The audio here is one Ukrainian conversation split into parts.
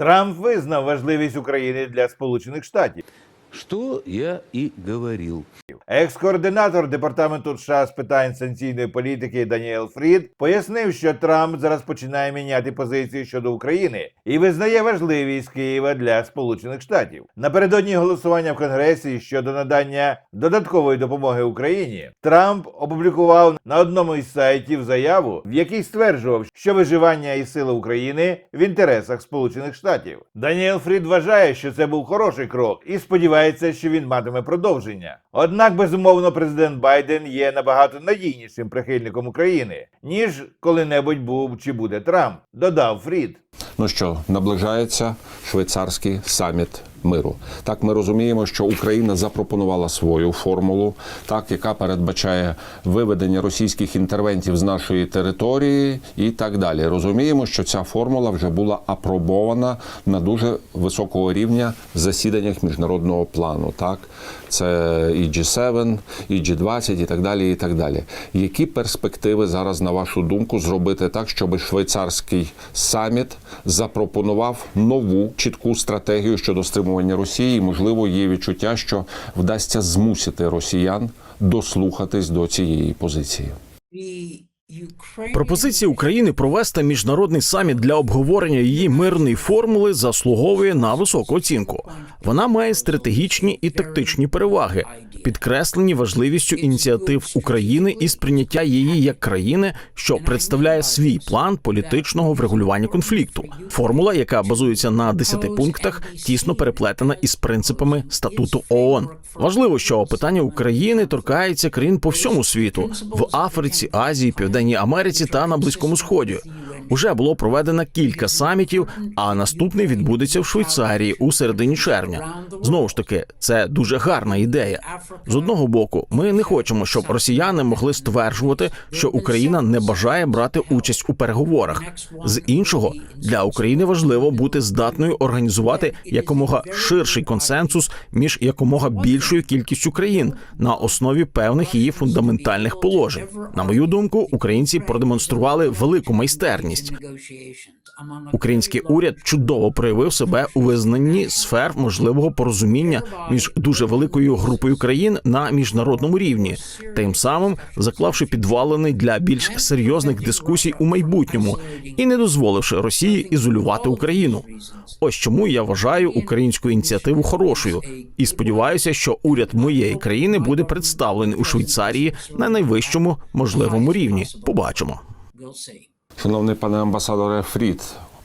Трамп визнав важливість України для Сполучених Штатів. Что я и говорил. Екс-координатор департаменту США з питань санкційної політики Даніел Фрід пояснив, що Трамп зараз починає міняти позицію щодо України і визнає важливість Києва для Сполучених Штатів. Напередодні голосування в Конгресі щодо надання додаткової допомоги Україні. Трамп опублікував на одному із сайтів заяву, в якій стверджував, що виживання і сила України в інтересах Сполучених Штатів. Даніел Фрід вважає, що це був хороший крок і сподівається, що він матиме продовження. Однак, безумовно, президент Байден є набагато надійнішим прихильником України, ніж коли-небудь був чи буде Трамп, додав Фрід. Ну що, наближається швейцарський саміт миру. Так, ми розуміємо, що Україна запропонувала свою формулу, так яка передбачає виведення російських інтервентів з нашої території і так далі. Розуміємо, що ця формула вже була апробована на дуже високого рівня в засіданнях міжнародного плану. Так, це і G7, і G20, і так далі. І так далі. Які перспективи зараз, на вашу думку, зробити так, щоб швейцарський саміт запропонував нову чітку стратегію щодо стримування Росії? І, можливо, є відчуття, що вдасться змусити росіян дослухатись до цієї позиції. Пропозиція України провести міжнародний саміт для обговорення її мирної формули заслуговує на високу оцінку. Вона має стратегічні і тактичні переваги, підкреслені важливістю ініціатив України і сприйняття її як країни, що представляє свій план політичного врегулювання конфлікту. Формула, яка базується на 10 пунктах, тісно переплетена із принципами статуту ООН. Важливо, що питання України торкається країн по всьому світу в Африці, Азії, Південній Америці та на Близькому Сході. Уже було проведено кілька самітів, а наступний відбудеться в Швейцарії у середині червня. Знову ж таки, це дуже гарна ідея. З одного боку, ми не хочемо, щоб росіяни могли стверджувати, що Україна не бажає брати участь у переговорах. З іншого, для України важливо бути здатною організувати якомога ширший консенсус між якомога більшою кількістю країн на основі певних її фундаментальних положень. На мою думку, українці продемонстрували велику майстерність. Український уряд чудово проявив себе у визнанні сфер можливого порозуміння між дуже великою групою країн на міжнародному рівні, тим самим заклавши підвалини для більш серйозних дискусій у майбутньому і не дозволивши Росії ізолювати Україну. Ось чому я вважаю українську ініціативу хорошою і сподіваюся, що уряд моєї країни буде представлений у Швейцарії на найвищому можливому рівні. Побачимо. Шановний пане амбасадоре Фрід,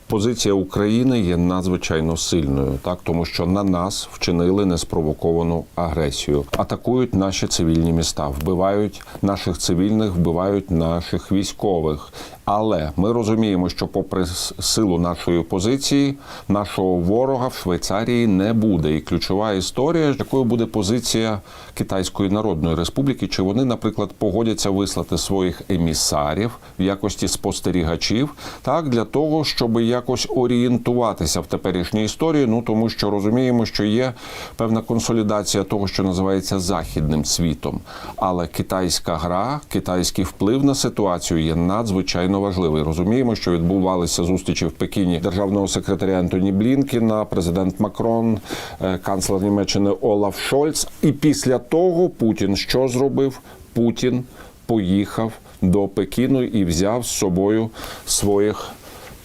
позиція України є надзвичайно сильною, так тому що на нас вчинили неспровоковану агресію, атакують наші цивільні міста, вбивають наших цивільних, вбивають наших військових. Але ми розуміємо, що, попри силу нашої позиції, нашого ворога в Швейцарії не буде. І ключова історія, якою буде позиція Китайської Народної Республіки, чи вони, наприклад, погодяться вислати своїх емісарів в якості спостерігачів, так для того, щоб якось орієнтуватися в теперішній історії. Ну тому що розуміємо, що є певна консолідація того, що називається західним світом. Але китайська гра, китайський вплив на ситуацію є надзвичайно важливий. Розуміємо, що відбувалися зустрічі в Пекіні державного секретаря Антоні Блінкіна, президент Макрон, е, канцлер Німеччини Олаф Шольц. І після того Путін що зробив? Путін поїхав до Пекіну і взяв з собою своїх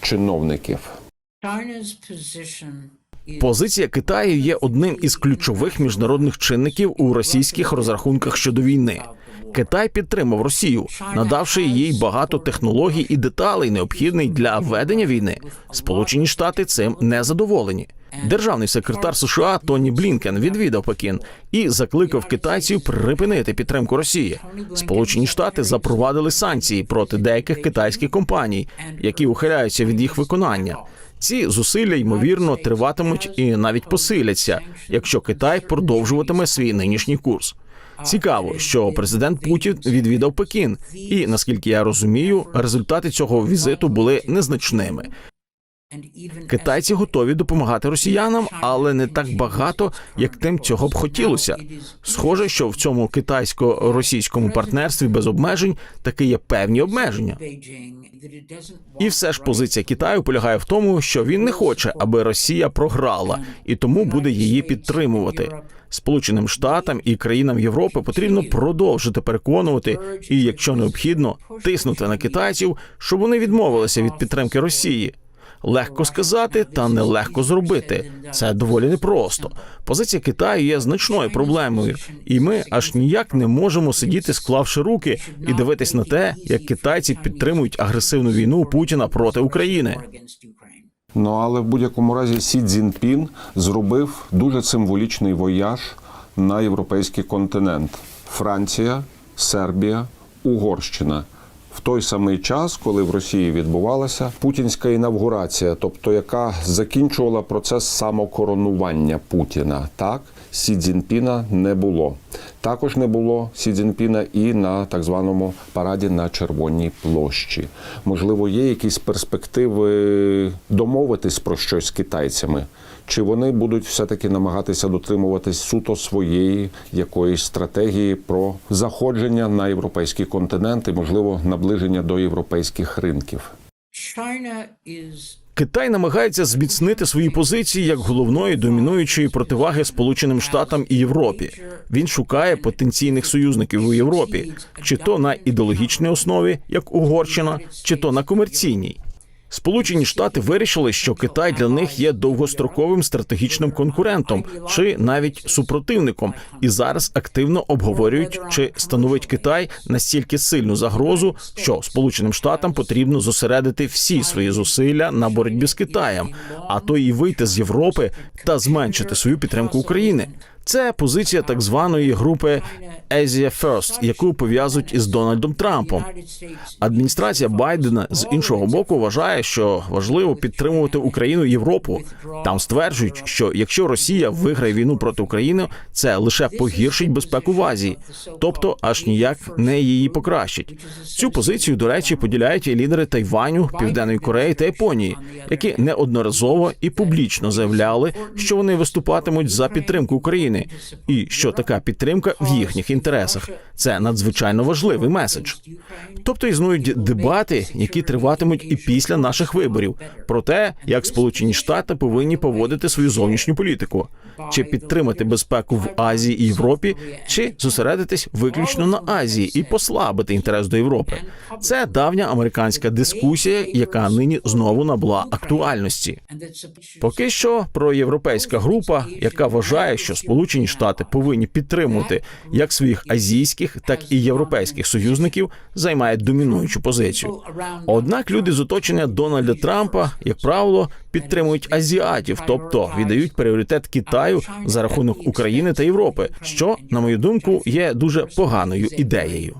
чиновників. Позиція Китаю є одним із ключових міжнародних чинників у російських розрахунках щодо війни. Китай підтримав Росію, надавши їй багато технологій і деталей, необхідних для ведення війни. Сполучені Штати цим не задоволені. Державний секретар США Тоні Блінкен відвідав Пекін і закликав китайців припинити підтримку Росії. Сполучені Штати запровадили санкції проти деяких китайських компаній, які ухиляються від їх виконання. Ці зусилля ймовірно триватимуть і навіть посиляться, якщо Китай продовжуватиме свій нинішній курс. Цікаво, що президент Путін відвідав Пекін, і наскільки я розумію, результати цього візиту були незначними. Китайці готові допомагати росіянам, але не так багато, як тим цього б хотілося. Схоже, що в цьому китайсько-російському партнерстві без обмежень таки є певні обмеження. І все ж позиція Китаю полягає в тому, що він не хоче, аби Росія програла, і тому буде її підтримувати. Сполученим Штатам і країнам Європи потрібно продовжити переконувати і, якщо необхідно, тиснути на китайців, щоб вони відмовилися від підтримки Росії. Легко сказати, та нелегко зробити. Це доволі непросто. Позиція Китаю є значною проблемою, і ми аж ніяк не можемо сидіти, склавши руки, і дивитись на те, як китайці підтримують агресивну війну Путіна проти України. Ну але в будь-якому разі Сі Цзіньпін зробив дуже символічний вояж на європейський континент: Франція, Сербія, Угорщина. В той самий час, коли в Росії відбувалася путінська інавгурація, тобто яка закінчувала процес самокоронування Путіна, так Сі Цзіньпіна не було. Також не було Сі Цзіньпіна і на так званому параді на Червоній площі. Можливо, є якісь перспективи домовитись про щось з китайцями, чи вони будуть все-таки намагатися дотримуватись суто своєї якоїсь стратегії про заходження на європейський континент і, можливо, наближення до європейських ринків. China is Китай намагається зміцнити свої позиції як головної домінуючої противаги Сполученим Штатам і Європі. Він шукає потенційних союзників у Європі, чи то на ідеологічній основі, як Угорщина, чи то на комерційній. Сполучені Штати вирішили, що Китай для них є довгостроковим стратегічним конкурентом чи навіть супротивником, і зараз активно обговорюють, чи становить Китай настільки сильну загрозу, що Сполученим Штатам потрібно зосередити всі свої зусилля на боротьбі з Китаєм, а то і вийти з Європи та зменшити свою підтримку України. Це позиція так званої групи Asia First, яку пов'язують із Дональдом Трампом. Адміністрація Байдена з іншого боку вважає, що важливо підтримувати Україну Європу. Там стверджують, що якщо Росія виграє війну проти України, це лише погіршить безпеку в Азії, тобто аж ніяк не її покращить. Цю позицію, до речі, поділяють і лідери Тайваню, Південної Кореї та Японії, які неодноразово і публічно заявляли, що вони виступатимуть за підтримку України, і що така підтримка в їхніх інтересах. Це надзвичайно важливий меседж. Тобто існують дебати, які триватимуть і після наших виборів, про те, як Сполучені Штати повинні поводити свою зовнішню політику, чи підтримати безпеку в Азії і Європі, чи зосередитись виключно на Азії і послабити інтерес до Європи. Це давня американська дискусія, яка нині знову набула актуальності. Поки що проєвропейська група, яка вважає, що Сполучені Штати повинні підтримувати як своїх азійських, так і європейських союзників, займає домінуючу позицію. Однак люди з оточення Дональда Трампа, як правило, підтримують азіатів, тобто віддають пріоритет Китаю за рахунок України та Європи, що, на мою думку, є дуже поганою ідеєю.